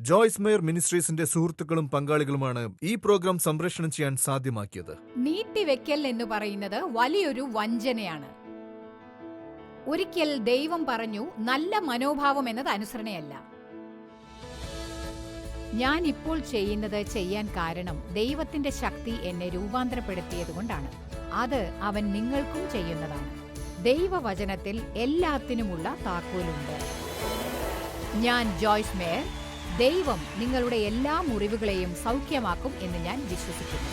Joyce mayor മിനിസ്ട്രീസിന്റെ സുഹൃത്തുക്കളും പങ്കാളികളുമാണ് ഈ programme സംപ്രേഷണം ചെയ്യാൻ സാധ്യമാക്കിയത്. നീട്ടിവെക്കൽ എന്ന് പറയുന്നത് വലിയൊരു വഞ്ചനയാണ്. ഒരിക്കൽ ദൈവം പറഞ്ഞു നല്ല മനോഭാവം എന്നത് അനുസരണയല്ല. ഞാൻ ഇപ്പോൾ ചെയ്യുന്നത് ചെയ്യാൻ കാരണം ദൈവത്തിന്റെ ശക്തി എന്നെ രൂപാന്തരപ്പെടുത്തിയത് കൊണ്ടാണ്. അത് അവൻ നിങ്ങൾക്കും ചെയ്യുന്നതാണ്. ദൈവവചനത്തിൽ എല്ലാത്തിനുമുള്ള താക്കോലുണ്ട്. ഞാൻ ജോയ്സ് മേയർ ദൈവം നിങ്ങളുടെ എല്ലാ മുറിവുകളെയും സൗഖ്യമാക്കും എന്ന് ഞാൻ വിശ്വസിക്കുന്നു.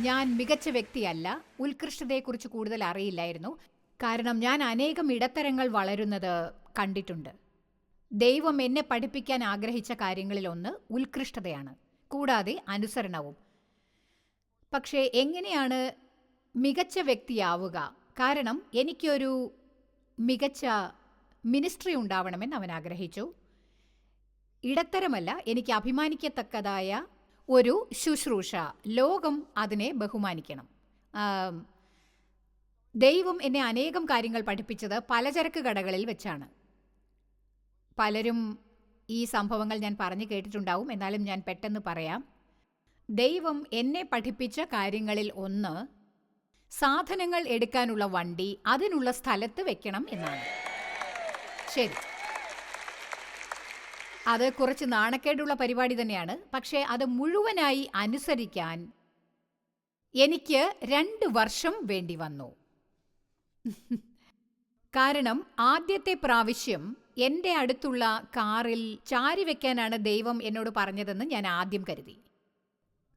ഞാൻ മികച്ച വ്യക്തിയല്ല. ഉത്കൃഷ്ടതയെക്കുറിച്ച് കൂടുതൽ അറിയില്ലായിരുന്നു. കാരണം ഞാൻ അനേകം ഇടത്തരങ്ങൾ വളരുന്നത് കണ്ടിട്ടുണ്ട്. ദൈവം എന്നെ പഠിപ്പിക്കാൻ ആഗ്രഹിച്ച കാര്യങ്ങളിൽ ഒന്ന് ഉത്കൃഷ്ടതയാണ്. കൂടാതെ അനുസരണവും. പക്ഷേ എങ്ങനെയാണ് മികച്ച വ്യക്തിയാവുക? കാരണം എനിക്കൊരു മികച്ച മിനിസ്ട്രി ഉണ്ടാവണമെന്ന് അവൻ ആഗ്രഹിച്ചു. ഇടത്തരമല്ല എനിക്ക് അഭിമാനിക്കത്തക്കതായ ഒരു ശുശ്രൂഷ. ലോകം അതിനെ ബഹുമാനിക്കണം. ദൈവം എന്നെ അനേകം കാര്യങ്ങൾ പഠിപ്പിച്ചത് പലചരക്ക് കടകളിൽ വെച്ചാണ്. പലരും ഈ സംഭവങ്ങൾ ഞാൻ പറഞ്ഞു കേട്ടിട്ടുണ്ടാവും. എന്നാലും ഞാൻ പെട്ടെന്ന് പറയാം. ദൈവം എന്നെ പഠിപ്പിച്ച കാര്യങ്ങളിൽ ഒന്ന് സാധനങ്ങൾ എടുക്കാനുള്ള വണ്ടി അതിനുള്ള സ്ഥലത്ത് വെക്കണം എന്നാണ്. ശരി. അത് കുറച്ച് നാണക്കേടുള്ള പരിപാടി തന്നെയാണ്. പക്ഷേ അത് മുഴുവനായി അനുസരിക്കാൻ എനിക്ക് രണ്ട് വർഷം വേണ്ടി വന്നു. കാരണം ആദ്യത്തെ പ്രാവശ്യം എന്റെ അടുത്തുള്ള കാറിൽ ചാരി വെക്കാനാണ് ദൈവം എന്നോട് പറഞ്ഞതെന്ന് ഞാൻ ആദ്യം കരുതി.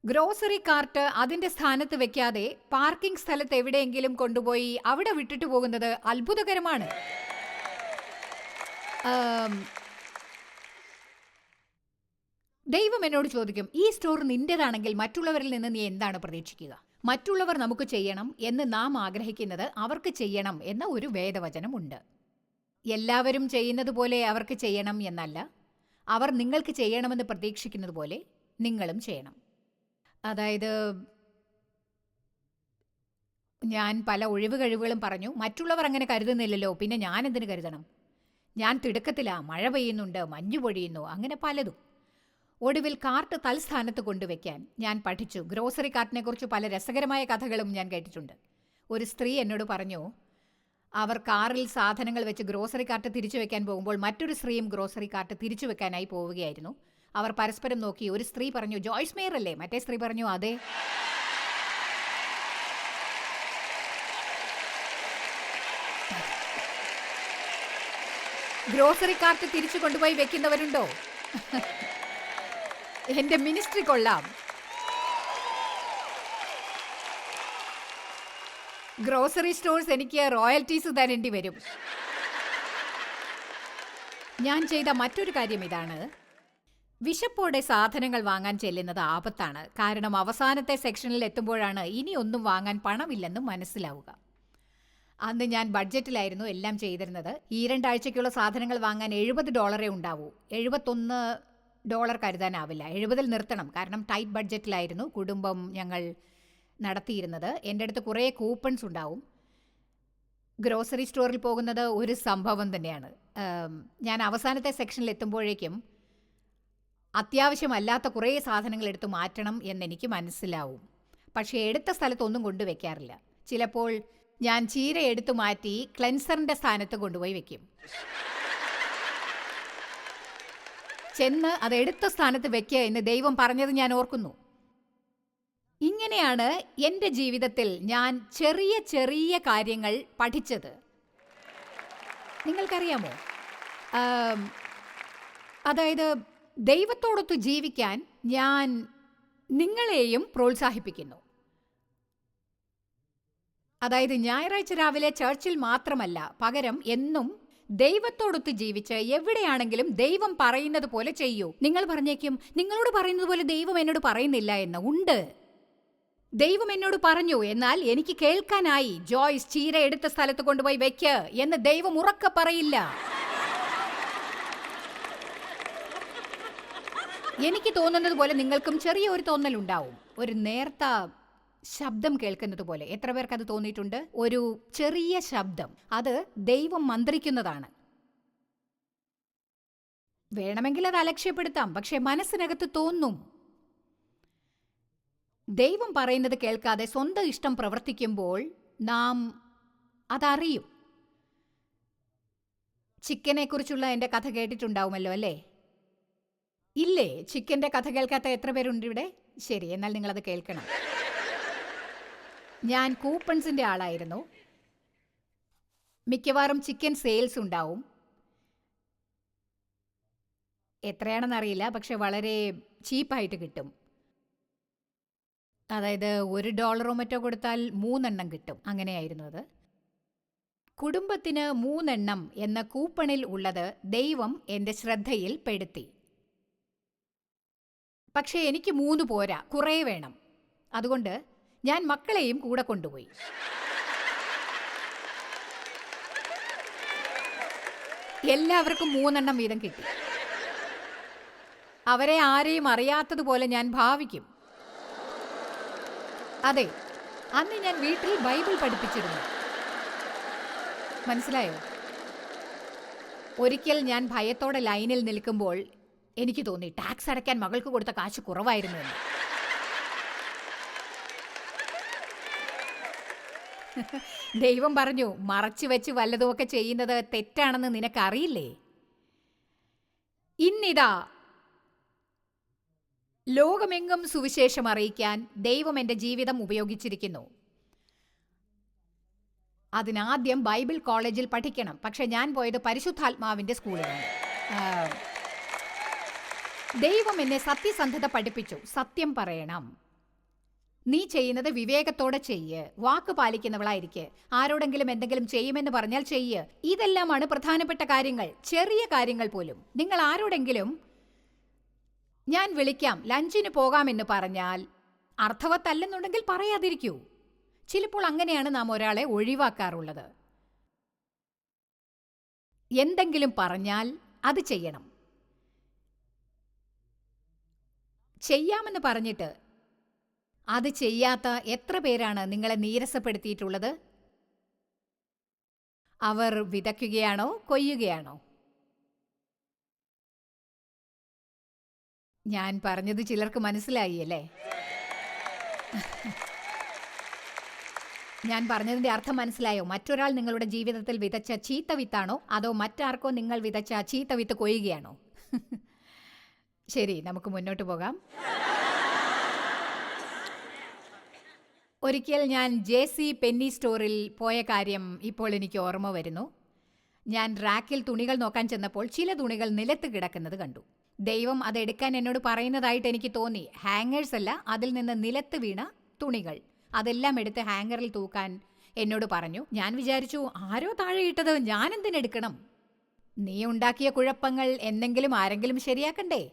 ഗ്രോസറി കാർട്ട് അതിന്റെ സ്ഥാനത്ത് വെക്കാതെ പാർക്കിംഗ് സ്ഥലത്ത് എവിടെയെങ്കിലും കൊണ്ടുപോയി അവിടെ വിട്ടിട്ട് പോകുന്നത് അത്ഭുതകരമാണ്. ദൈവം എന്നോട് ചോദിക്കും ഈ സ്റ്റോർ നിന്റേതാണെങ്കിൽ മറ്റുള്ളവരിൽ നിന്ന് നീ എന്താണ് പ്രതീക്ഷിക്കുക? മറ്റുള്ളവർ നമുക്ക് ചെയ്യണം എന്ന് നാം ആഗ്രഹിക്കുന്നത് അവർക്ക് ചെയ്യണം എന്ന ഒരു വേദവചനമുണ്ട്. എല്ലാവരും ചെയ്യുന്നത് പോലെ അവർക്ക് ചെയ്യണം എന്നല്ല അവർ നിങ്ങൾക്ക് ചെയ്യണമെന്ന് പ്രതീക്ഷിക്കുന്നത് പോലെ നിങ്ങളും ചെയ്യണം. അതായത് ഞാൻ പല ഒഴിവ് കഴിവുകളും പറഞ്ഞു മറ്റുള്ളവർ അങ്ങനെ കരുതുന്നില്ലല്ലോ പിന്നെ ഞാൻ എന്തിനു കരുതണം? ഞാൻ തിടുക്കത്തിലാ മഴ പെയ്യുന്നുണ്ട് മഞ്ഞു പൊഴിയുന്നു അങ്ങനെ പലതും. ഒടുവിൽ കാർട്ട് തൽസ്ഥാനത്ത് കൊണ്ടുവയ്ക്കാൻ ഞാൻ പഠിച്ചു. ഗ്രോസറി കാർട്ടിനെക്കുറിച്ച് പല രസകരമായ കഥകളും ഞാൻ കേട്ടിട്ടുണ്ട്. ഒരു സ്ത്രീ എന്നോട് പറഞ്ഞു അവർ കാറിൽ സാധനങ്ങൾ വെച്ച് ഗ്രോസറി കാർട്ട് തിരിച്ചു വെക്കാൻ പോകുമ്പോൾ മറ്റൊരു സ്ത്രീയും ഗ്രോസറി കാർട്ട് തിരിച്ചു വെക്കാനായി പോവുകയായിരുന്നു. അവർ പരസ്പരം നോക്കി ഒരു സ്ത്രീ പറഞ്ഞു ജോയ്സ് മേയർ അല്ലേ മറ്റേ സ്ത്രീ പറഞ്ഞു അതെ. ഗ്രോസറി കാർട്ട് തിരിച്ചു കൊണ്ടുപോയി വെക്കുന്നവരുണ്ടോ? എന്റെ മിനിസ്ട്രി കൊള്ളാം. ഗ്രോസറി സ്റ്റോഴ്സ് എനിക്ക് റോയൽറ്റീസ് തരേണ്ടി വരും. ഞാൻ ചെയ്ത മറ്റൊരു കാര്യം ഇതാണ്. വിശപ്പോടെ സാധനങ്ങൾ വാങ്ങാൻ ചെല്ലുന്നത് ആപത്താണ്. കാരണം അവസാനത്തെ സെക്ഷനിൽ എത്തുമ്പോഴാണ് ഇനി ഒന്നും വാങ്ങാൻ പണമില്ലെന്ന് മനസ്സിലാവുക. അന്ന് ഞാൻ ബഡ്ജറ്റിലായിരുന്നു എല്ലാം ചെയ്തിരുന്നത്. ഈ രണ്ടാഴ്ചയ്ക്കുള്ള സാധനങ്ങൾ വാങ്ങാൻ എഴുപത് ഡോളറേ ഉണ്ടാവൂ. എഴുപത്തൊന്ന് ഡോളർ കരുതാനാവില്ല. എഴുപതിൽ നിർത്തണം. കാരണം ടൈറ്റ് ബഡ്ജറ്റിലായിരുന്നു കുടുംബം ഞങ്ങൾ നടത്തിയിരുന്നത്. എന്റെ അടുത്ത് കുറേ കൂപ്പൺസ് ഉണ്ടാവും. ഗ്രോസറി സ്റ്റോറിൽ പോകുന്നത് ഒരു സംഭവം തന്നെയാണ്. ഞാൻ അവസാനത്തെ സെക്ഷനിൽ എത്തുമ്പോഴേക്കും അത്യാവശ്യമല്ലാത്ത കുറേ സാധനങ്ങൾ എടുത്ത് മാറ്റണം എന്നെനിക്ക് മനസ്സിലാവും. പക്ഷേ എടുത്ത സ്ഥലത്തൊന്നും കൊണ്ടുവയ്ക്കാറില്ല ചിലപ്പോൾ ഞാൻ ചീര എടുത്തു മാറ്റി ക്ലെൻസറിന്റെ സ്ഥാനത്ത് കൊണ്ടുപോയി വെക്കും. ചെന്ന് അത് എടുത്ത സ്ഥാനത്ത് വെക്കുക എന്ന് ദൈവം പറഞ്ഞത് ഞാൻ ഓർക്കുന്നു. ഇങ്ങനെയാണ് എന്റെ ജീവിതത്തിൽ ഞാൻ ചെറിയ ചെറിയ കാര്യങ്ങൾ പഠിച്ചത്. നിങ്ങൾക്കറിയാമോ? അതായത് ദൈവത്തോടൊത്ത് ജീവിക്കാൻ ഞാൻ നിങ്ങളെയും പ്രോത്സാഹിപ്പിക്കുന്നു. അതായത് ഞായറാഴ്ച രാവിലെ ചർച്ചിൽ മാത്രമല്ല പകരം എന്നും ദൈവത്തോടൊത്ത് ജീവിച്ച് എവിടെയാണെങ്കിലും ദൈവം പറയുന്നത് പോലെ ചെയ്യൂ. നിങ്ങൾ പറഞ്ഞേക്കും നിങ്ങളോട് പറയുന്നത് പോലെ ദൈവം എന്നോട് പറയുന്നില്ല എന്ന്. ഉണ്ട്. ദൈവം എന്നോട് പറഞ്ഞു എന്നാൽ എനിക്ക് കേൾക്കാനായി ജോയ്സ് ചീര എടുത്ത സ്ഥലത്ത് കൊണ്ടുപോയി വെക്ക് എന്ന് ദൈവം ഉറക്കെ പറയില്ല. എനിക്ക് തോന്നുന്നത് പോലെ നിങ്ങൾക്കും ചെറിയ ഒരു തോന്നലുണ്ടാവും. ഒരു നേർത്ത ശബ്ദം കേൾക്കുന്നത് പോലെ. എത്ര പേർക്ക് അത് തോന്നിയിട്ടുണ്ട്? ഒരു ചെറിയ ശബ്ദം. അത് ദൈവം മന്ത്രിക്കുന്നതാണ്. വേണമെങ്കിൽ അത് അലക്ഷ്യപ്പെടുത്താം. പക്ഷേ മനസ്സിനകത്ത് തോന്നും. ദൈവം പറയുന്നത് കേൾക്കാതെ സ്വന്തം ഇഷ്ടം പ്രവർത്തിക്കുമ്പോൾ നാം അതറിയും. ചിക്കനെ കുറിച്ചുള്ള എന്റെ കഥ കേട്ടിട്ടുണ്ടാവുമല്ലോ അല്ലേ? ഇല്ലേ? ചിക്കന്റെ കഥ കേൾക്കാത്ത എത്ര പേരുണ്ട് ഇവിടെ? ശരി എന്നാൽ നിങ്ങളത് കേൾക്കണം. ഞാൻ കൂപ്പൺസിന്റെ ആളായിരുന്നു. മിക്കവാറും ചിക്കൻ സെയിൽസ് ഉണ്ടാവും. എത്രയാണെന്നറിയില്ല പക്ഷെ വളരെ ചീപ്പായിട്ട് കിട്ടും. അതായത് ഒരു ഡോളറോ മറ്റോ കൊടുത്താൽ മൂന്നെണ്ണം കിട്ടും. അങ്ങനെയായിരുന്നു അത്. കുടുംബത്തിന് മൂന്നെണ്ണം എന്ന കൂപ്പണിൽ ഉള്ളത് ദൈവം എന്റെ ശ്രദ്ധയിൽ പെടുത്തി. പക്ഷേ എനിക്ക് മൂന്ന് പോരാ കുറേ വേണം. അതുകൊണ്ട് ഞാൻ മക്കളെയും കൂടെ കൊണ്ടുപോയി. എല്ലാവർക്കും മൂന്നെണ്ണം വീതം കിട്ടി. അവരെ ആരെയും അറിയാത്തതുപോലെ ഞാൻ ഭാവിക്കും. അതെ അന്ന് ഞാൻ വീട്ടിൽ ബൈബിൾ പഠിപ്പിച്ചിരുന്നു. മനസ്സിലായോ? ഒരിക്കൽ ഞാൻ ഭയത്തോടെ ലൈനിൽ നിൽക്കുമ്പോൾ എനിക്ക് തോന്നി ടാക്സ് അടയ്ക്കാൻ മകൾക്ക് കൊടുത്ത കാശ് കുറവായിരുന്നു എന്ന്. ദൈവം പറഞ്ഞു മറച്ചു വെച്ച് വല്ലതുമൊക്കെ ചെയ്യുന്നത് തെറ്റാണെന്ന് നിനക്കറിയില്ലേ? ഇന്നിതാ ലോകമെങ്ങും സുവിശേഷം അറിയിക്കാൻ ദൈവം എന്റെ ജീവിതം ഉപയോഗിച്ചിരിക്കുന്നു. അതിനാദ്യം ബൈബിൾ കോളേജിൽ പഠിക്കണം. പക്ഷെ ഞാൻ പോയത് പരിശുദ്ധാത്മാവിന്റെ സ്കൂളിലാണ്. ദൈവം എന്നെ സത്യസന്ധത പഠിപ്പിച്ചു. സത്യം പറയണം. നീ ചെയ്യുന്നത് വിവേകത്തോടെ ചെയ്യ്. വാക്ക് പാലിക്കുന്നവളായിരിക്കെ. ആരോടെങ്കിലും എന്തെങ്കിലും ചെയ്യുമെന്ന് പറഞ്ഞാൽ ചെയ്യ്. ഇതെല്ലാമാണ് പ്രധാനപ്പെട്ട കാര്യങ്ങൾ. ചെറിയ കാര്യങ്ങൾ പോലും. നിങ്ങൾ ആരോടെങ്കിലും ഞാൻ വിളിക്കാം ലഞ്ചിന് പോകാമെന്ന് പറഞ്ഞാൽ അർത്ഥവത്തല്ലെന്നുണ്ടെങ്കിൽ പറയാതിരിക്കൂ. ചിലപ്പോൾ അങ്ങനെയാണ് നാം ഒരാളെ ഒഴിവാക്കാറുള്ളത്. എന്തെങ്കിലും പറഞ്ഞാൽ അത് ചെയ്യണം. ചെയ്യാമെന്ന് പറഞ്ഞിട്ട് അത് ചെയ്യാത്ത എത്ര പേരാണ് നിങ്ങളെ നീരസപ്പെടുത്തിയിട്ടുള്ളത്? അവർ വിതയ്ക്കുകയാണോ കൊയ്യുകയാണോ? ഞാൻ പറഞ്ഞത് ചിലർക്ക് മനസ്സിലായി അല്ലേ? ഞാൻ പറഞ്ഞതിന്റെ അർത്ഥം മനസ്സിലായോ? മറ്റൊരാൾ നിങ്ങളുടെ ജീവിതത്തിൽ വിതച്ച ചീത്ത വിത്താണോ? അതോ മറ്റാർക്കോ നിങ്ങൾ വിതച്ച ചീത്ത വിത്ത് കൊയ്യുകയാണോ? ശരി നമുക്ക് മുന്നോട്ട് പോകാം. ഒരിക്കൽ ഞാൻ ജെ സി പെന്നി സ്റ്റോറിൽ പോയ കാര്യം ഇപ്പോൾ എനിക്ക് ഓർമ്മ വരുന്നു. ഞാൻ റാക്കിൽ തുണികൾ നോക്കാൻ ചെന്നപ്പോൾ ചില തുണികൾ നിലത്ത് കിടക്കുന്നത് കണ്ടു. ദൈവം അതെടുക്കാൻ എന്നോട് പറയുന്നതായിട്ട് എനിക്ക് തോന്നി. ഹാങ്ങേഴ്സ് അല്ല അതിൽ നിന്ന് നിലത്ത് വീണ തുണികൾ. അതെല്ലാം എടുത്ത് ഹാങ്ങറിൽ തൂക്കാൻ എന്നോട് പറഞ്ഞു. ഞാൻ വിചാരിച്ചു ആരോ താഴെ ഇട്ടത്? ഞാൻ എന്തിനെടുക്കണം? നീ ഉണ്ടാക്കിയ കുഴപ്പങ്ങൾ എന്തെങ്കിലും ആരെങ്കിലും ശരിയാക്കണ്ടേ?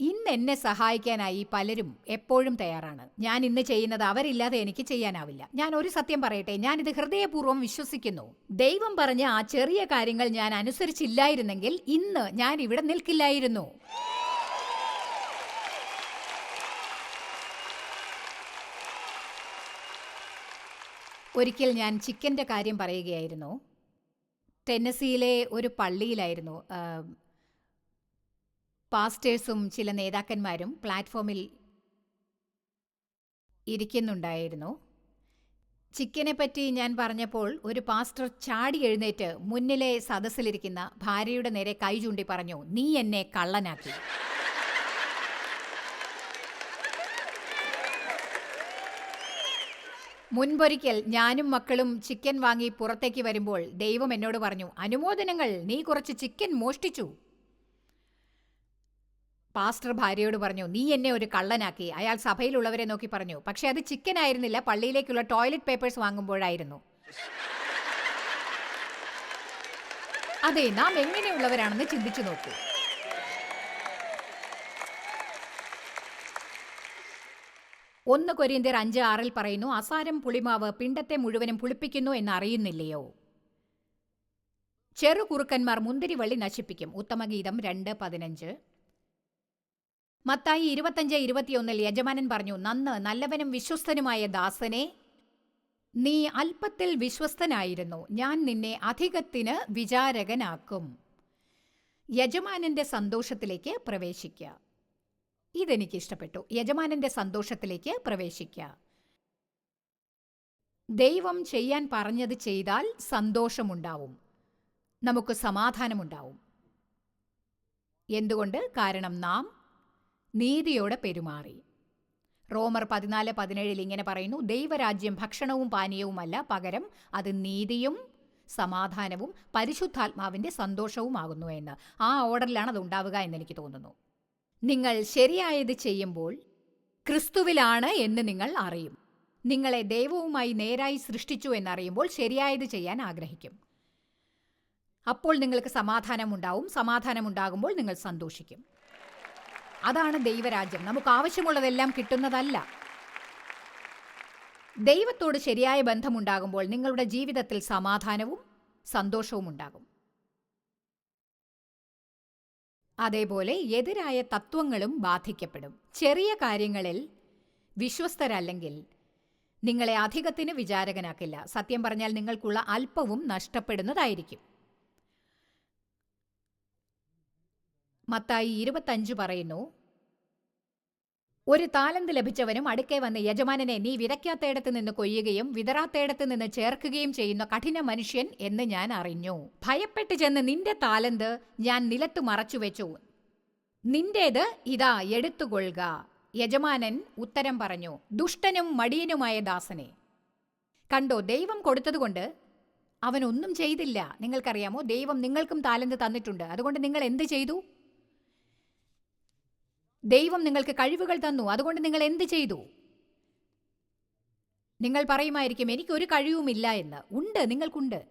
ഇന്ന് എന്നെ സഹായിക്കാനായി പലരും എപ്പോഴും തയ്യാറാണ്. ഞാൻ ഇന്ന് ചെയ്യുന്നത് അവരില്ലാതെ എനിക്ക് ചെയ്യാനാവില്ല. ഞാൻ ഒരു സത്യം പറയട്ടെ ഞാൻ ഇത് ഹൃദയപൂർവം വിശ്വസിക്കുന്നു. ദൈവം പറഞ്ഞ ആ ചെറിയ കാര്യങ്ങൾ ഞാൻ അനുസരിച്ചില്ലായിരുന്നെങ്കിൽ ഇന്ന് ഞാൻ ഇവിടെ നിൽക്കില്ലായിരുന്നു. ഒരിക്കൽ ഞാൻ ചിക്കന്റെ കാര്യം പറയുകയായിരുന്നു. ടെന്നസിയിലെ ഒരു പള്ളിയിലായിരുന്നു. പാസ്റ്റേഴ്സും ചില നേതാക്കന്മാരും പ്ലാറ്റ്ഫോമിൽ ഇരിക്കുന്നുണ്ടായിരുന്നു. ചിക്കനെ പറ്റി ഞാൻ പറഞ്ഞപ്പോൾ ഒരു പാസ്റ്റർ ചാടി എഴുന്നേറ്റ് മുന്നിലെ സദസ്സിലിരിക്കുന്ന ഭാര്യയുടെ നേരെ കൈ ചൂണ്ടി പറഞ്ഞു നീ എന്നെ കള്ളനാക്കി. മുൻപൊരിക്കൽ ഞാനും മക്കളും ചിക്കൻ വാങ്ങി പുറത്തേക്ക് വരുമ്പോൾ ദൈവം എന്നോട് പറഞ്ഞു അനുമോദനങ്ങൾ നീ കുറച്ച് ചിക്കൻ മോഷ്ടിച്ചു. പാസ്റ്റർ ഭാര്യയോട് പറഞ്ഞു നീ എന്നെ ഒരു കള്ളനാക്കി. അയാൾ സഭയിലുള്ളവരെ നോക്കി പറഞ്ഞു പക്ഷെ അത് ചിക്കൻ ആയിരുന്നില്ല പള്ളിയിലേക്കുള്ള ടോയ്ലറ്റ് പേപ്പേഴ്സ് വാങ്ങുമ്പോഴായിരുന്നു. അതെ നാം എങ്ങനെയുള്ളവരാണെന്ന് ചിന്തിച്ചു നോക്കൂ. ഒന്ന് കൊരിയന്തിയർ അഞ്ച് ആറിൽ പറയുന്നു അസാരം പുളിമാവ് പിണ്ടത്തെ മുഴുവനും പുളിപ്പിക്കുന്നു എന്നറിയുന്നില്ലയോ? ചെറുകുറുക്കന്മാർ മുന്തിരി വള്ളി മുന്തിരിവള്ളി നശിപ്പിക്കും. ഉത്തമഗീതം രണ്ട് പതിനഞ്ച്. മത്തായി ഇരുപത്തഞ്ച് ഇരുപത്തിയൊന്നിൽ യജമാനൻ പറഞ്ഞു നന്ന് നല്ലവനും വിശ്വസ്തനുമായ ദാസനെ നീ അല്പത്തിൽ വിശ്വസ്തനായിരുന്നു. ഞാൻ നിന്നെ അധികത്തിന് വിചാരകനാക്കും. യജമാനന്റെ സന്തോഷത്തിലേക്ക് പ്രവേശിക്കുക ഇതെനിക്ക് ഇഷ്ടപ്പെട്ടു. യജമാനന്റെ സന്തോഷത്തിലേക്ക് പ്രവേശിക്കുക ദൈവം ചെയ്യാൻ പറഞ്ഞത് ചെയ്താൽ സന്തോഷമുണ്ടാവും. നമുക്ക് സമാധാനമുണ്ടാവും. എന്തുകൊണ്ട്? കാരണം നാം നീതിയോടെ പെരുമാറി. റോമർ പതിനാല് പതിനേഴിൽ ഇങ്ങനെ പറയുന്നു ദൈവരാജ്യം ഭക്ഷണവും പാനീയവുമല്ല പകരം അത് നീതിയും സമാധാനവും പരിശുദ്ധാത്മാവിന്റെ സന്തോഷവുമാകുന്നു എന്ന്. ആ ഓർഡറിലാണ് അത് ഉണ്ടാവുക എന്ന് എനിക്ക് തോന്നുന്നു. നിങ്ങൾ ശരിയായത് ചെയ്യുമ്പോൾ ക്രിസ്തുവിലാണ് എന്ന് നിങ്ങൾ അറിയും. നിങ്ങളെ ദൈവവുമായി നേരായി സൃഷ്ടിച്ചു എന്നറിയുമ്പോൾ ശരിയായത് ചെയ്യാൻ ആഗ്രഹിക്കും. അപ്പോൾ നിങ്ങൾക്ക് സമാധാനമുണ്ടാവും സമാധാനമുണ്ടാകുമ്പോൾ നിങ്ങൾ സന്തോഷിക്കും. അതാണ് ദൈവരാജ്യം. നമുക്ക് ആവശ്യമുള്ളതെല്ലാം കിട്ടുന്നതല്ല. ദൈവത്തോട് ശരിയായ ബന്ധമുണ്ടാകുമ്പോൾ നിങ്ങളുടെ ജീവിതത്തിൽ സമാധാനവും സന്തോഷവും ഉണ്ടാകും. അതേപോലെ എതിരായ തത്വങ്ങളും ബാധിക്കപ്പെടും. ചെറിയ കാര്യങ്ങളിൽ വിശ്വസ്തരല്ലെങ്കിൽ നിങ്ങളെ അധികത്തിന് വിചാരകനാക്കില്ല. സത്യം പറഞ്ഞാൽ നിങ്ങൾക്കുള്ള അല്പവും നഷ്ടപ്പെടുന്നതായിരിക്കും. മത്തായി ഇരുപത്തഞ്ച് പറയുന്നു ഒരു താലന്ത് ലഭിച്ചവനും അടുക്കെ വന്ന് യജമാനനെ നീ വിതയ്ക്കാത്തയിടത്ത് നിന്ന് കൊയ്യുകയും വിതറാത്തയിടത്ത് നിന്ന് ചേർക്കുകയും ചെയ്യുന്ന കഠിന മനുഷ്യൻ എന്ന് ഞാൻ അറിഞ്ഞു. ഭയപ്പെട്ട് ചെന്ന് നിന്റെ താലന്ത് ഞാൻ നിലത്തു മറച്ചുവെച്ചു നിന്റേത് ഇതാ എടുത്തുകൊള്ളുക. യജമാനൻ ഉത്തരം പറഞ്ഞു ദുഷ്ടനും മടിയനുമായ ദാസനെ കണ്ടോ ദൈവം കൊടുത്തതുകൊണ്ട് അവനൊന്നും ചെയ്തില്ല. നിങ്ങൾക്കറിയാമോ ദൈവം നിങ്ങൾക്കും താലന്ത് തന്നിട്ടുണ്ട്. അതുകൊണ്ട് നിങ്ങൾ എന്ത് ചെയ്തു? ദൈവം നിങ്ങൾക്ക് കഴിവുകൾ തന്നു. അതുകൊണ്ട് നിങ്ങൾ എന്ത് ചെയ്തു? നിങ്ങൾ പറയുമായിരിക്കും എനിക്കൊരു കഴിവുമില്ല എന്ന്. ഉണ്ട് നിങ്ങൾക്കുണ്ട്.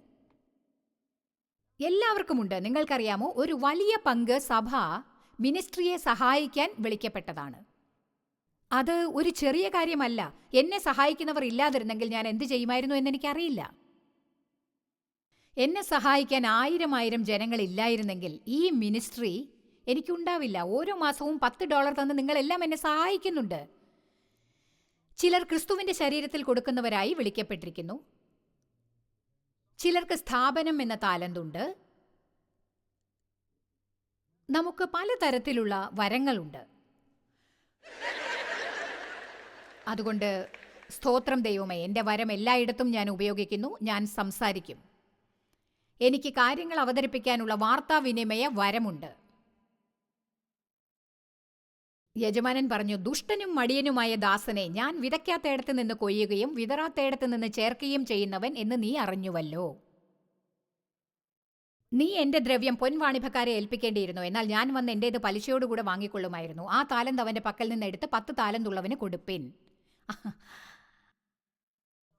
എല്ലാവർക്കുമുണ്ട് നിങ്ങൾക്കറിയാമോ ഒരു വലിയ പങ്ക് സഭ മിനിസ്ട്രിയെ സഹായിക്കാൻ വിളിക്കപ്പെട്ടതാണ്. അത് ഒരു ചെറിയ കാര്യമല്ല. എന്നെ സഹായിക്കുന്നവർ ഇല്ലാതിരുന്നെങ്കിൽ ഞാൻ എന്ത് ചെയ്യുമായിരുന്നു എന്ന് എനിക്കറിയില്ല. എന്നെ സഹായിക്കാൻ ആയിരം ആയിരം ജനങ്ങൾ ഇല്ലായിരുന്നെങ്കിൽ ഈ മിനിസ്ട്രി എനിക്കുണ്ടാവില്ല. ഓരോ മാസവും പത്ത് ഡോളർ തന്ന് നിങ്ങളെല്ലാം എന്നെ സഹായിക്കുന്നുണ്ട്. ചിലർ ക്രിസ്തുവിന്റെ ശരീരത്തിൽ കൊടുക്കുന്നവരായി വിളിക്കപ്പെട്ടിരിക്കുന്നു. ചിലർക്ക് സ്ഥാപനം എന്ന താലന്തുണ്ട് നമുക്ക് പലതരത്തിലുള്ള വരങ്ങളുണ്ട്. അതുകൊണ്ട് സ്തോത്രം ദൈവമേ എന്റെ വരം എല്ലായിടത്തും ഞാൻ ഉപയോഗിക്കുന്നു ഞാൻ സംസാരിക്കും. എനിക്ക് കാര്യങ്ങൾ അവതരിപ്പിക്കാനുള്ള വാർത്താവിനിമയ വരമുണ്ട്. യജമാനൻ പറഞ്ഞു ദുഷ്ടനും മടിയനുമായ ദാസനെ ഞാൻ വിതയ്ക്കാത്തേടത്ത് നിന്ന് കൊയ്യുകയും വിതറാത്തേടത്ത് നിന്ന് ചേർക്കുകയും ചെയ്യുന്നവൻ എന്ന് നീ അറിഞ്ഞുവല്ലോ. നീ എന്റെ ദ്രവ്യം പൊൻവാണിഭക്കാരെ ഏൽപ്പിക്കേണ്ടിയിരുന്നു. എന്നാൽ ഞാൻ വന്ന് എന്റേത് പലിശയോടുകൂടെ വാങ്ങിക്കൊള്ളുമായിരുന്നു. ആ താലന്ത് അവന്റെ പക്കൽ നിന്ന് എടുത്ത് പത്ത് താലന്തുള്ളവന് കൊടുപ്പിൻ.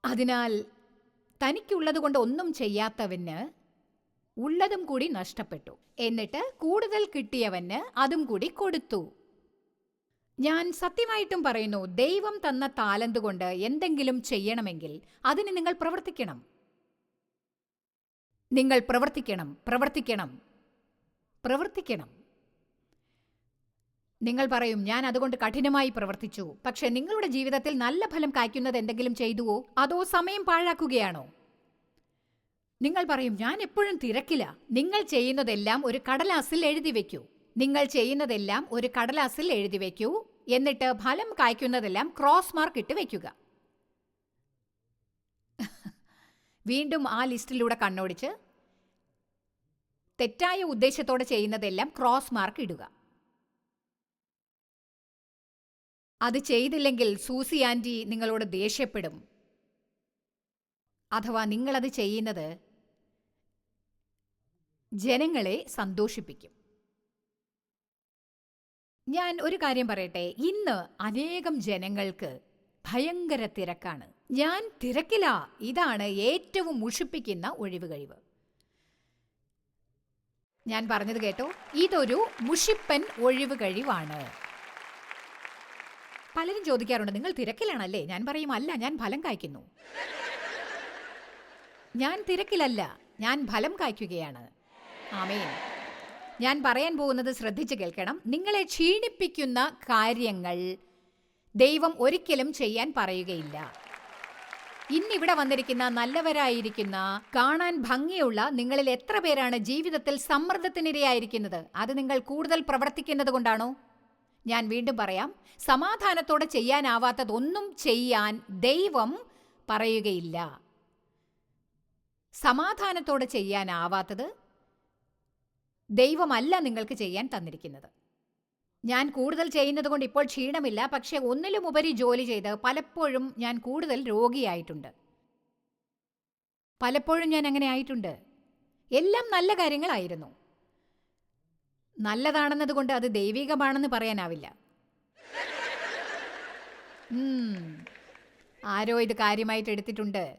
അതിനാൽ തനിക്കുള്ളതുകൊണ്ട് ഒന്നും ചെയ്യാത്തവന് ഉള്ളതും കൂടി നഷ്ടപ്പെട്ടു. എന്നിട്ട് കൂടുതൽ കിട്ടിയവന് അതും കൂടി കൊടുത്തു. ഞാൻ സത്യമായിട്ടും പറയുന്നു ദൈവം തന്ന താലന്ത് കൊണ്ട് എന്തെങ്കിലും ചെയ്യണമെങ്കിൽ അതിന് നിങ്ങൾ പ്രവർത്തിക്കണം. നിങ്ങൾ പ്രവർത്തിക്കണം പ്രവർത്തിക്കണം പ്രവർത്തിക്കണം. നിങ്ങൾ പറയും ഞാൻ അതുകൊണ്ട് കഠിനമായി പ്രവർത്തിച്ചു. പക്ഷെ നിങ്ങളുടെ ജീവിതത്തിൽ നല്ല ഫലം കായ്ക്കുന്നത് എന്തെങ്കിലും ചെയ്തുവോ? അതോ സമയം പാഴാക്കുകയാണോ? നിങ്ങൾ പറയും ഞാൻ എപ്പോഴും തിരക്കില്ല നിങ്ങൾ ചെയ്യുന്നതെല്ലാം ഒരു കടലാസിൽ എഴുതി വെക്കൂ. നിങ്ങൾ ചെയ്യുന്നതെല്ലാം ഒരു കടലാസിൽ എഴുതി വെക്കൂ. എന്നിട്ട് ഫലം കായ്ക്കുന്നതെല്ലാം ക്രോസ് മാർക്ക് ഇട്ട് വയ്ക്കുക വീണ്ടും ആ ലിസ്റ്റിലൂടെ കണ്ണോടിച്ച് തെറ്റായ ഉദ്ദേശത്തോടെ ചെയ്യുന്നതെല്ലാം ക്രോസ് മാർക്ക് ഇടുക. അത് ചെയ്തില്ലെങ്കിൽ സൂസി ആന്റി നിങ്ങളോട് ദേഷ്യപ്പെടും. അഥവാ നിങ്ങളത് ചെയ്യുന്നത് ജനങ്ങളെ സന്തോഷിപ്പിക്കും. ഞാൻ ഒരു കാര്യം പറയട്ടെ? ഇന്ന് അനേകം ജനങ്ങൾക്ക് ഭയങ്കര തിരക്കാണ്. ഞാൻ തിരക്കില. ഇതാണ് ഏറ്റവും മുഷിപ്പിക്കുന്ന ഒഴിവ് കഴിവ് ഞാൻ പറഞ്ഞത് കേട്ടോ? ഇതൊരു മുഷിപ്പൻ ഒഴിവ് കഴിവാണ് പലരും ചോദിക്കാറുണ്ട് നിങ്ങൾ തിരക്കിലാണല്ലേ? ഞാൻ പറയും അല്ല ഞാൻ ഫലം കായ്ക്കുന്നു. ഞാൻ തിരക്കിലല്ല ഞാൻ ഫലം കായ്ക്കുകയാണ്. ആമേൻ. ഞാൻ പറയാൻ പോകുന്നത് ശ്രദ്ധിച്ചു കേൾക്കണം. നിങ്ങളെ ക്ഷീണിപ്പിക്കുന്ന കാര്യങ്ങൾ ദൈവം ഒരിക്കലും ചെയ്യാൻ പറയുകയില്ല. ഇന്നിവിടെ വന്നിരിക്കുന്ന നല്ലവരായിരിക്കുന്ന കാണാൻ ഭംഗിയുള്ള നിങ്ങളിൽ എത്ര പേരാണ് ജീവിതത്തിൽ സമ്മർദ്ദത്തിനിരയായിരിക്കുന്നത്? അത് നിങ്ങൾ കൂടുതൽ പ്രവർത്തിക്കുന്നത് കൊണ്ടാണോ? ഞാൻ വീണ്ടും പറയാം. സമാധാനത്തോടെ ചെയ്യാനാവാത്തതൊന്നും ചെയ്യാൻ ദൈവം പറയുകയില്ല. സമാധാനത്തോടെ ചെയ്യാനാവാത്തത് ദൈവമല്ല നിങ്ങൾക്ക് ചെയ്യാൻ തന്നിരിക്കുന്നത്. ഞാൻ കൂടുതൽ ചെയ്യുന്നത് കൊണ്ട് ഇപ്പോൾ ക്ഷീണമില്ല. പക്ഷെ ഒന്നിലും ഉപരി ജോലി ചെയ്ത് പലപ്പോഴും ഞാൻ കൂടുതൽ രോഗിയായിട്ടുണ്ട്. പലപ്പോഴും ഞാൻ അങ്ങനെ ആയിട്ടുണ്ട്. എല്ലാം നല്ല കാര്യങ്ങളായിരുന്നു. നല്ലതാണെന്നതുകൊണ്ട് അത് ദൈവികമാണെന്ന് പറയാനാവില്ല. ആരോ ഇത് കാര്യമായിട്ട് എടുത്തിട്ടുണ്ട്.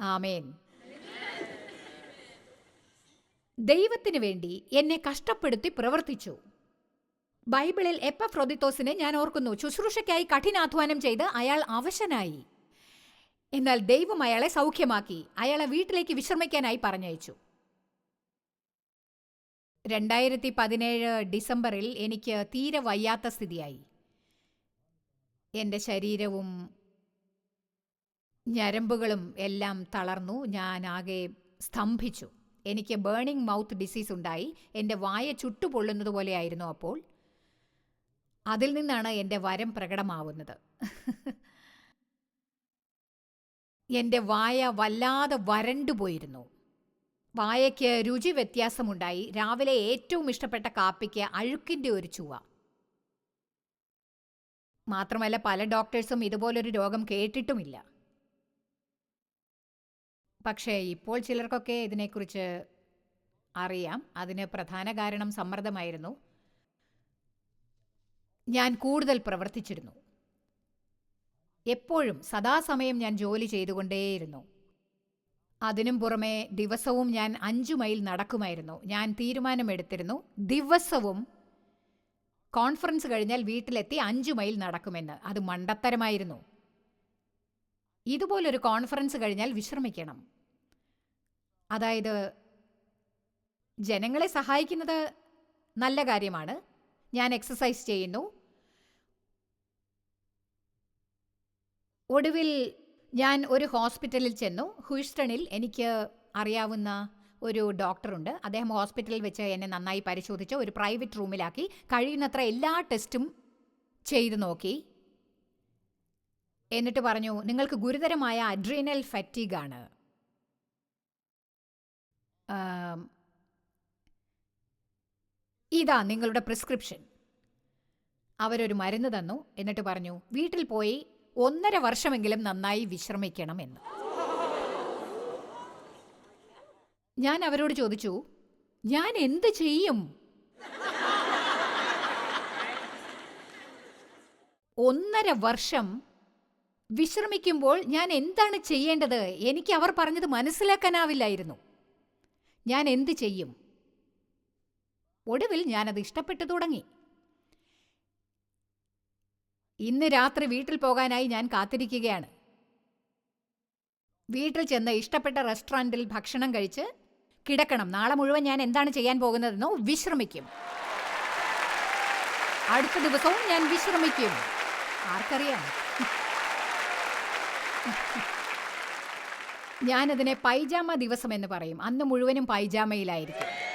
ആമേൻ. ദൈവത്തിനു വേണ്ടി എന്നെ കഷ്ടപ്പെടുത്തി പ്രവർത്തിച്ചു. ബൈബിളിൽ എപ്പഫ്രോദിത്തോസിനെ ഞാൻ ഓർക്കുന്നു. ശുശ്രൂഷയ്ക്കായി കഠിനാധ്വാനം ചെയ്ത് അയാൾ അവശനായി. എന്നാൽ ദൈവം അയാളെ സൗഖ്യമാക്കി. അയാളെ വീട്ടിലേക്ക് വിശ്രമിക്കാനായി പറഞ്ഞയച്ചു. രണ്ടായിരത്തി പതിനേഴ് ഡിസംബറിൽ എനിക്ക് തീരെ വയ്യാത്ത സ്ഥിതിയായി. എന്റെ ശരീരവും ഞരമ്പുകളും എല്ലാം തളർന്നു. ഞാൻ ആകെ സ്തംഭിച്ചു. എനിക്ക് ബേണിംഗ് മൗത്ത് ഡിസീസ് ഉണ്ടായി. എന്റെ വായ ചുട്ടുപൊള്ളുന്നത് പോലെയായിരുന്നു അപ്പോൾ. അതിൽ നിന്നാണ് എന്റെ വരം പ്രകടമാവുന്നത്. എന്റെ വായ വല്ലാതെ വരണ്ടുപോയിരുന്നു വായയ്ക്ക് രുചി വ്യത്യാസമുണ്ടായി. രാവിലെ ഏറ്റവും ഇഷ്ടപ്പെട്ട കാപ്പിക്ക് അഴുക്കിന്റെ ഒരു ചുവ. മാത്രമല്ല പല ഡോക്ടേഴ്സും ഇതുപോലൊരു രോഗം കേട്ടിട്ടുമില്ല. പക്ഷേ ഇപ്പോൾ ചിലർക്കൊക്കെ ഇതിനെക്കുറിച്ച് അറിയാം. അതിന് പ്രധാന കാരണം സമ്മർദ്ദമായിരുന്നു. ഞാൻ കൂടുതൽ പ്രവർത്തിച്ചിരുന്നു. എപ്പോഴും സദാസമയം ഞാൻ ജോലി ചെയ്തുകൊണ്ടേയിരുന്നു. അതിനും പുറമെ ദിവസവും ഞാൻ അഞ്ചു മൈൽ നടക്കുമായിരുന്നു. ഞാൻ തീരുമാനമെടുത്തിരുന്നു. ദിവസവും കോൺഫറൻസ് കഴിഞ്ഞാൽ വീട്ടിലെത്തി അഞ്ചു മൈൽ നടക്കുമെന്ന്. അത് മണ്ടത്തരമായിരുന്നു. ഇതുപോലൊരു കോൺഫറൻസ് കഴിഞ്ഞാൽ വിശ്രമിക്കണം. അതായത് ജനങ്ങളെ സഹായിക്കുന്നത് നല്ല കാര്യമാണ്. ഞാൻ എക്സസൈസ് ചെയ്യുന്നു. ഒടുവിൽ ഞാൻ ഒരു ഹോസ്പിറ്റലിൽ ചെന്നു. ഹൂസ്റ്റണിൽ എനിക്ക് അറിയാവുന്ന ഒരു ഡോക്ടറുണ്ട്. അദ്ദേഹം ഹോസ്പിറ്റലിൽ വെച്ച് എന്നെ നന്നായി പരിശോധിച്ച്. ഒരു പ്രൈവറ്റ് റൂമിലാക്കി കഴിയുന്നത്ര എല്ലാ ടെസ്റ്റും ചെയ്തു നോക്കി. എന്നിട്ട് പറഞ്ഞു നിങ്ങൾക്ക് ഗുരുതരമായ അഡ്രീനൽ ഫറ്റീഗ് ആണ്. ആം, ഇതാ നിങ്ങളുടെ പ്രിസ്ക്രിപ്ഷൻ. അവരൊരു മരുന്ന് തന്നു എന്നിട്ട് പറഞ്ഞു വീട്ടിൽ പോയി ഒന്നര വർഷമെങ്കിലും നന്നായി വിശ്രമിക്കണം എന്ന്. ഞാൻ അവരോട് ചോദിച്ചു ഞാൻ എന്ത് ചെയ്യും? ഒന്നര വർഷം വിശ്രമിക്കുമ്പോൾ ഞാൻ എന്താണ് ചെയ്യേണ്ടത്? എനിക്ക് അവർ പറഞ്ഞത് മനസ്സിലാക്കാനാവില്ലായിരുന്നു. ഞാൻ എന്ത് ചെയ്യും? ഒടുവിൽ ഞാനത് ഇഷ്ടപ്പെട്ടു തുടങ്ങി. ഇന്ന് രാത്രി വീട്ടിൽ പോകാനായി ഞാൻ കാത്തിരിക്കുകയാണ്. വീട്ടിൽ ചെന്ന് ഇഷ്ടപ്പെട്ട റെസ്റ്റോറന്റിൽ ഭക്ഷണം കഴിച്ച് കിടക്കണം. നാളെ മുഴുവൻ ഞാൻ എന്താണ് ചെയ്യാൻ പോകുന്നതെന്നോ വിശ്രമിക്കും. അടുത്ത ദിവസവും ഞാൻ വിശ്രമിക്കും. ആർക്കറിയാം? ഞാനതിനെ പൈജാമ ദിവസം എന്ന് പറയും. അന്ന് മുഴുവനും പൈജാമയിലായിരിക്കും.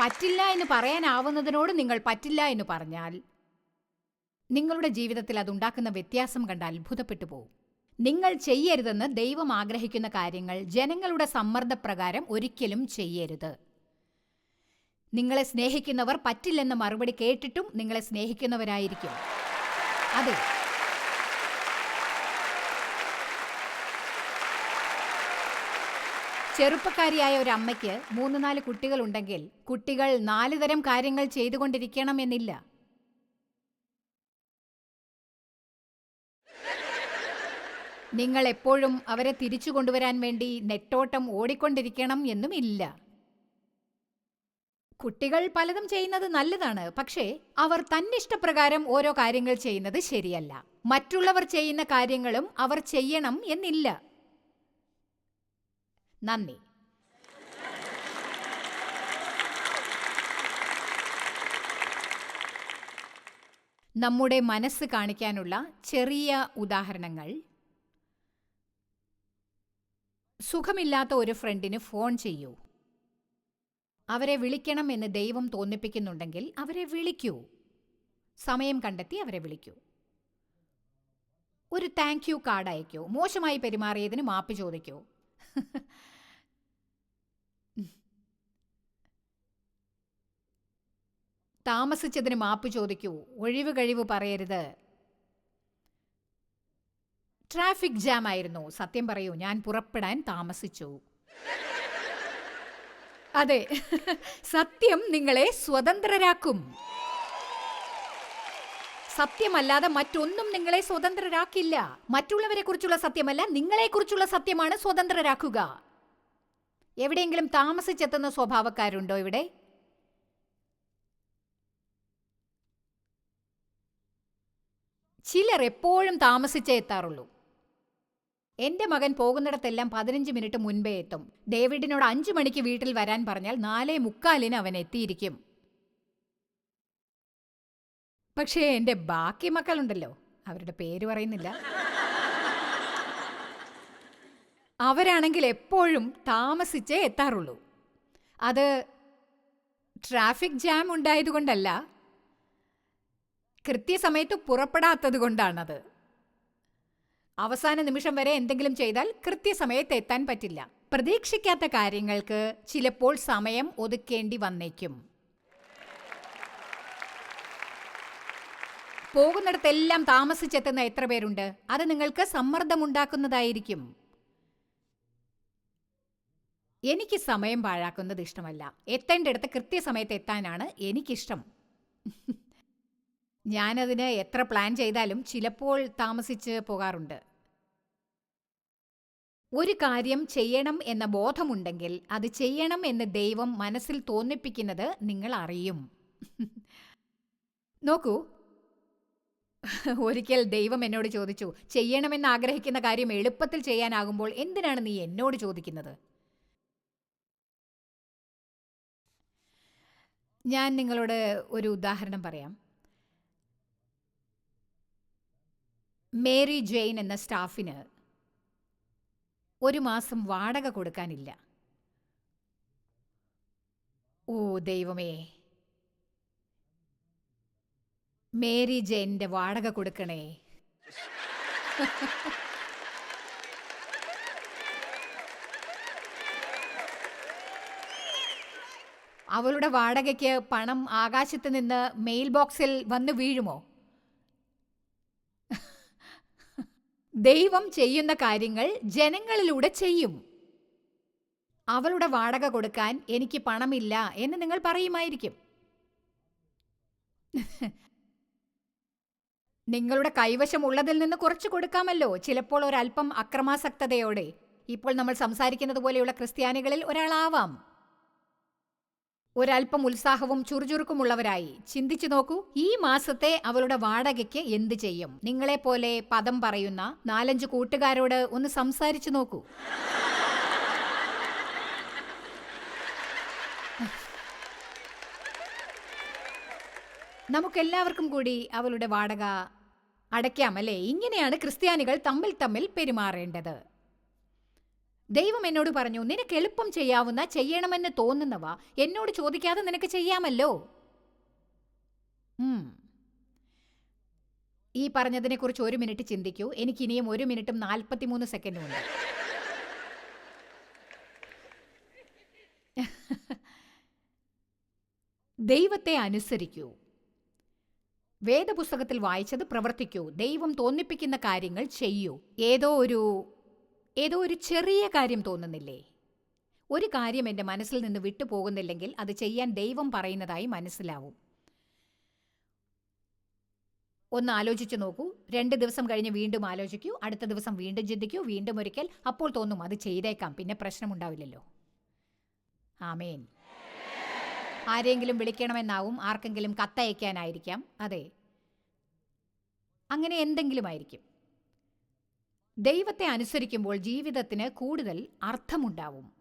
പറ്റില്ല എന്ന് പറയാനാവുന്നതിനോട് നിങ്ങൾ പറ്റില്ല എന്ന് പറഞ്ഞാൽ നിങ്ങളുടെ ജീവിതത്തിൽ അതുണ്ടാക്കുന്ന വ്യത്യാസം കണ്ട് അത്ഭുതപ്പെട്ടു പോകും നിങ്ങൾ ചെയ്യരുതെന്ന് ദൈവം ആഗ്രഹിക്കുന്ന കാര്യങ്ങൾ ജനങ്ങളുടെ സമ്മർദ്ദപ്രകാരം ഒരിക്കലും ചെയ്യരുത്. നിങ്ങളെ സ്നേഹിക്കുന്നവർ പറ്റില്ലെന്ന മറുപടി കേട്ടിട്ടും നിങ്ങളെ സ്നേഹിക്കുന്നവരായിരിക്കും. അതെ. ചെറുപ്പക്കാരിയായ ഒരു അമ്മയ്ക്ക് മൂന്ന് നാല് കുട്ടികളുണ്ടെങ്കിൽ കുട്ടികൾ നാല് തരം കാര്യങ്ങൾ ചെയ്തുകൊണ്ടിരിക്കണമെന്നില്ല. നിങ്ങൾ എപ്പോഴും അവരെ തിരിച്ചു കൊണ്ടുവരാൻ വേണ്ടി നെട്ടോട്ടം ഓടിക്കൊണ്ടിരിക്കണം എന്നുമില്ല. കുട്ടികൾ പലതും ചെയ്യുന്നത് നല്ലതാണ് പക്ഷേ അവർ തന്നിഷ്ടപ്രകാരം ഓരോ കാര്യങ്ങൾ ചെയ്യുന്നത് ശരിയല്ല. മറ്റുള്ളവർ ചെയ്യുന്ന കാര്യങ്ങളും അവർ ചെയ്യണം എന്നില്ല. നന്ദി. നമ്മുടെ മനസ്സ് കാണിക്കാനുള്ള ചെറിയ ഉദാഹരണങ്ങൾ. സുഖമില്ലാത്ത ഒരു ഫ്രണ്ടിന് ഫോൺ ചെയ്യൂ. അവരെ വിളിക്കണം എന്ന് ദൈവം തോന്നിപ്പിക്കുന്നുണ്ടെങ്കിൽ അവരെ വിളിക്കൂ. സമയം കണ്ടെത്തി അവരെ വിളിക്കൂ. ഒരു താങ്ക് യു കാർഡ് അയക്കൂ മോശമായി പെരുമാറിയതിന് മാപ്പ് ചോദിക്കൂ. താമസിച്ചതിന് മാപ്പ് ചോദിക്കൂ. ഒഴിവ് കഴിവ് പറയരുത്. ട്രാഫിക് ജാം ആയിരുന്നു സത്യം പറയൂ ഞാൻ പുറപ്പെടാൻ താമസിച്ചു. അതെ സത്യം നിങ്ങളെ സ്വതന്ത്രരാക്കും. സത്യമല്ലാതെ മറ്റൊന്നും നിങ്ങളെ സ്വതന്ത്രരാക്കില്ല. മറ്റുള്ളവരെ കുറിച്ചുള്ള സത്യമല്ല നിങ്ങളെക്കുറിച്ചുള്ള സത്യമാണ് സ്വതന്ത്രരാക്കുക. എവിടെയെങ്കിലും താമസിച്ചെത്തുന്ന സ്വഭാവക്കാരുണ്ടോ ഇവിടെ? ചിലർ എപ്പോഴും താമസിച്ചേ എത്താറുള്ളൂ. എന്റെ മകൻ പോകുന്നിടത്തെല്ലാം പതിനഞ്ച് മിനിറ്റ് മുൻപേ എത്തും. ഡേവിഡിനോട് അഞ്ചു മണിക്ക് വീട്ടിൽ വരാൻ പറഞ്ഞാൽ നാലേ മുക്കാലിന് അവൻ എത്തിയിരിക്കും. പക്ഷേ എന്റെ ബാക്കി മക്കളുണ്ടല്ലോ. അവരുടെ പേര് പറയുന്നില്ല. അവരാണെങ്കിൽ എപ്പോഴും താമസിച്ചേ എത്താറുള്ളൂ. അത് ട്രാഫിക് ജാം ഉണ്ടായതുകൊണ്ടല്ല കൃത്യസമയത്ത് പുറപ്പെടാത്തത് കൊണ്ടാണത്. അവസാന നിമിഷം വരെ എന്തെങ്കിലും ചെയ്താൽ കൃത്യസമയത്ത് എത്താൻ പറ്റില്ല. പ്രതീക്ഷിക്കാത്ത കാര്യങ്ങൾക്ക് ചിലപ്പോൾ സമയം ഒതുക്കേണ്ടി വന്നേക്കും. പോകുന്നിടത്തെല്ലാം താമസിച്ചെത്തുന്ന എത്ര പേരുണ്ട്? അത് നിങ്ങൾക്ക് സമ്മർദ്ദമുണ്ടാക്കുന്നതായിരിക്കും. എനിക്ക് സമയം പാഴാക്കുന്നത് ഇഷ്ടമല്ല. എത്തേണ്ടിടത്ത് കൃത്യസമയത്ത് എത്താനാണ് എനിക്കിഷ്ടം. ഞാനതിന് എത്ര പ്ലാൻ ചെയ്താലും ചിലപ്പോൾ താമസിച്ച് പോകാറുണ്ട്. ഒരു കാര്യം ചെയ്യണം എന്ന ബോധമുണ്ടെങ്കിൽ അത് ചെയ്യണം എന്ന് ദൈവം മനസ്സിൽ തോന്നിപ്പിക്കുന്നത് നിങ്ങൾ അറിയും. നോക്കൂ ഒരിക്കൽ ദൈവം എന്നോട് ചോദിച്ചു ചെയ്യണമെന്ന് ആഗ്രഹിക്കുന്ന കാര്യം എളുപ്പത്തിൽ ചെയ്യാനാകുമ്പോൾ എന്തിനാണ് നീ എന്നോട് ചോദിക്കുന്നത്? ഞാൻ നിങ്ങളോട് ഒരു ഉദാഹരണം പറയാം. മേരി ജെയിൻ എന്ന സ്റ്റാഫിന് ഒരു മാസം വാടക കൊടുക്കാനില്ല. ഓ ദൈവമേ. മേരി ജെയിന്റെ വാടക കൊടുക്കണേ. അവളുടെ വാടകയ്ക്ക് പണം ആകാശത്ത് നിന്ന് മെയിൽ ബോക്സിൽ വന്ന് വീഴുമോ? ദൈവം ചെയ്യുന്ന കാര്യങ്ങൾ ജനങ്ങളിലൂടെ ചെയ്യും. അവളുടെ വാടക കൊടുക്കാൻ എനിക്ക് പണമില്ല എന്ന് നിങ്ങൾ പറയുമായിരിക്കും. നിങ്ങളുടെ കൈവശം ഉള്ളതിൽ നിന്ന് കുറച്ച് കൊടുക്കാമല്ലോ. ചിലപ്പോൾ ഒരല്പം അക്രമാസക്തതയോടെ. ഇപ്പോൾ നമ്മൾ സംസാരിക്കുന്നത് പോലെയുള്ള ക്രിസ്ത്യാനികളിൽ ഒരാളാവാം. ഒരല്പം ഉത്സാഹവും ചുറുചുറുക്കുമുള്ളവരായി. ചിന്തിച്ചു നോക്കൂ ഈ മാസത്തെ അവളുടെ വാടകയ്ക്ക് എന്ത് ചെയ്യും? നിങ്ങളെപ്പോലെ പദം പറയുന്ന നാലഞ്ച് കൂട്ടുകാരോട് ഒന്ന് സംസാരിച്ചു നോക്കൂ. നമുക്കെല്ലാവർക്കും കൂടി അവളുടെ വാടക അടയ്ക്കാം അല്ലേ ഇങ്ങനെയാണ് ക്രിസ്ത്യാനികൾ തമ്മിൽ തമ്മിൽ പെരുമാറേണ്ടത്. ദൈവം എന്നോട് പറഞ്ഞു നിനക്ക് എളുപ്പം ചെയ്യാവുന്ന ചെയ്യണമെന്ന് തോന്നുന്നവ എന്നോട് ചോദിക്കാതെ നിനക്ക് ചെയ്യാമല്ലോ. ഈ ഈ പറഞ്ഞതിനെക്കുറിച്ച് ഒരു മിനിറ്റ് ചിന്തിക്കൂ. എനിക്ക് ഇനിയും ഒരു മിനിറ്റും നാൽപ്പത്തിമൂന്ന് സെക്കൻഡും ഉണ്ട്. ദൈവത്തെ അനുസരിക്കൂ. വേദപുസ്തകത്തിൽ വായിച്ചത് പ്രവർത്തിക്കൂ. ദൈവം തോന്നിപ്പിക്കുന്ന കാര്യങ്ങൾ ചെയ്യൂ. ഏതോ ഒരു ഏതോ ഒരു ചെറിയ കാര്യം തോന്നുന്നില്ലേ? ഒരു കാര്യം എന്റെ മനസ്സിൽ നിന്ന് വിട്ടുപോകുന്നില്ലെങ്കിൽ അത് ചെയ്യാൻ ദൈവം പറയുന്നതായി മനസ്സിലാവും. ഒന്ന് ആലോചിച്ച് നോക്കൂ. രണ്ട് ദിവസം കഴിഞ്ഞ് വീണ്ടും ആലോചിക്കൂ. അടുത്ത ദിവസം വീണ്ടും ചിന്തിക്കൂ. വീണ്ടും ഒരിക്കൽ അപ്പോൾ തോന്നും അത് ചെയ്തേക്കാം. പിന്നെ പ്രശ്നമുണ്ടാവില്ലല്ലോ. ആമേൻ. ആരെങ്കിലും വിളിക്കണമെന്നാവും ആർക്കെങ്കിലും കത്തയക്കാനായിരിക്കാം. അതെ. അങ്ങനെ എന്തെങ്കിലും ആയിരിക്കും ദൈവത്തെ അനുസരിക്കുമ്പോൾ ജീവിതത്തിന് കൂടുതൽ അർത്ഥമുണ്ടാവും.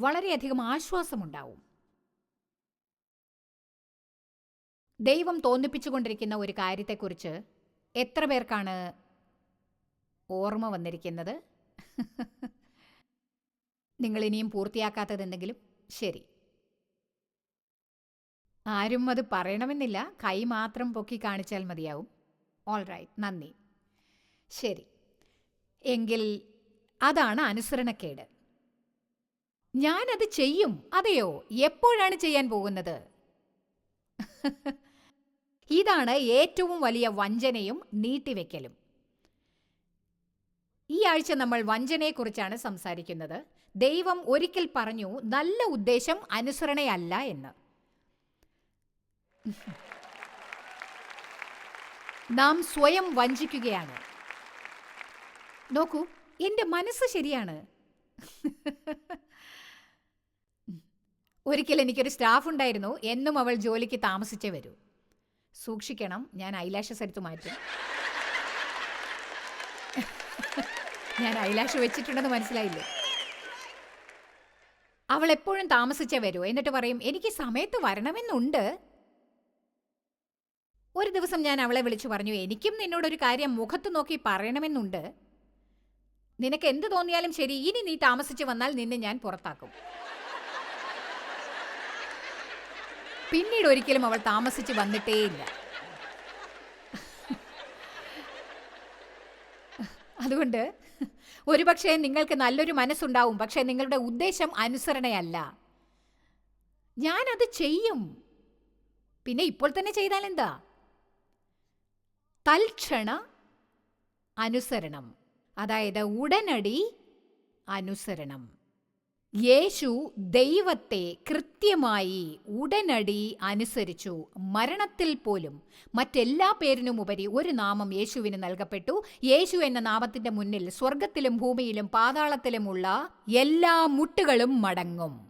വളരെയധികം ആശ്വാസമുണ്ടാവും. ദൈവം തോന്നിപ്പിച്ചുകൊണ്ടിരിക്കുന്ന ഒരു കാര്യത്തെക്കുറിച്ച് എത്ര പേർക്കാണ് ഓർമ്മ വന്നിരിക്കുന്നത്? നിങ്ങൾ ഇനിയും പൂർത്തിയാക്കാത്തതെന്തെങ്കിലും? ശരി. ആരും അത് പറയണമെന്നില്ല. കൈ മാത്രം പൊക്കി കാണിച്ചാൽ മതിയാവും. ഓൾ റൈറ്റ് നന്ദി. ശരി. എങ്കിൽ അതാണ് അനുസരണക്കേട്. ഞാനത് ചെയ്യും. അതെയോ? എപ്പോഴാണ് ചെയ്യാൻ പോകുന്നത്? ഇതാണ് ഏറ്റവും വലിയ വഞ്ചനയും നീട്ടിവെക്കലും. ഈ ആഴ്ച നമ്മൾ വഞ്ചനയെക്കുറിച്ചാണ് സംസാരിക്കുന്നത്. ദൈവം ഒരിക്കൽ പറഞ്ഞു നല്ല ഉദ്ദേശം അനുസരണയല്ല എന്ന്. നാം സ്വയം വഞ്ചിക്കുകയാണ്. നോക്കൂ എന്റെ മനസ്സ് ശരിയാണ്. ഒരിക്കൽ എനിക്കൊരു സ്റ്റാഫ് ഉണ്ടായിരുന്നു എന്നും അവൾ ജോലിക്ക് താമസിച്ചേ വരൂ. സൂക്ഷിക്കണം ഞാൻ ഐലാഷസ് എടുത്തു മാറ്റും. ഞാൻ ഐലാഷ് വെച്ചിട്ടുണ്ടെന്ന് മനസ്സിലായില്ലേ? അവൾ എപ്പോഴും താമസിച്ചേ വരൂ. എന്നിട്ട് പറയും എനിക്ക് സമയത്ത് വരണമെന്നുണ്ട്. ഒരു ദിവസം ഞാൻ അവളെ വിളിച്ചു പറഞ്ഞു എനിക്കും നിന്നോടൊരു കാര്യം മുഖത്ത് നോക്കി പറയണമെന്നുണ്ട്. നിനക്ക് എന്ത് തോന്നിയാലും ശരി ഇനി നീ താമസിച്ചു വന്നാൽ നിന്നെ ഞാൻ പുറത്താക്കും. പിന്നീട് ഒരിക്കലും അവൾ താമസിച്ച് വന്നിട്ടേയില്ല. അതുകൊണ്ട് ഒരുപക്ഷെ നിങ്ങൾക്ക് നല്ലൊരു മനസ്സുണ്ടാവും പക്ഷേ നിങ്ങളുടെ ഉദ്ദേശം അനുസരണയല്ല. ഞാനത് ചെയ്യും. പിന്നെ ഇപ്പോൾ തന്നെ ചെയ്താൽ എന്താ? തൽക്ഷണ അനുസരണം. അതായത് ഉടനടി അനുസരണം. യേശു ദൈവത്തെ കൃത്യമായി ഉടനടി അനുസരിച്ചു. മരണത്തിൽ പോലും മറ്റെല്ലാ പേരിനും ഉപരി ഒരു നാമം യേശുവിന് നൽകപ്പെട്ടു. യേശു എന്ന നാമത്തിന്റെ മുന്നിൽ സ്വർഗത്തിലും ഭൂമിയിലും പാതാളത്തിലുമുള്ള എല്ലാ മുട്ടുകളും മടങ്ങും.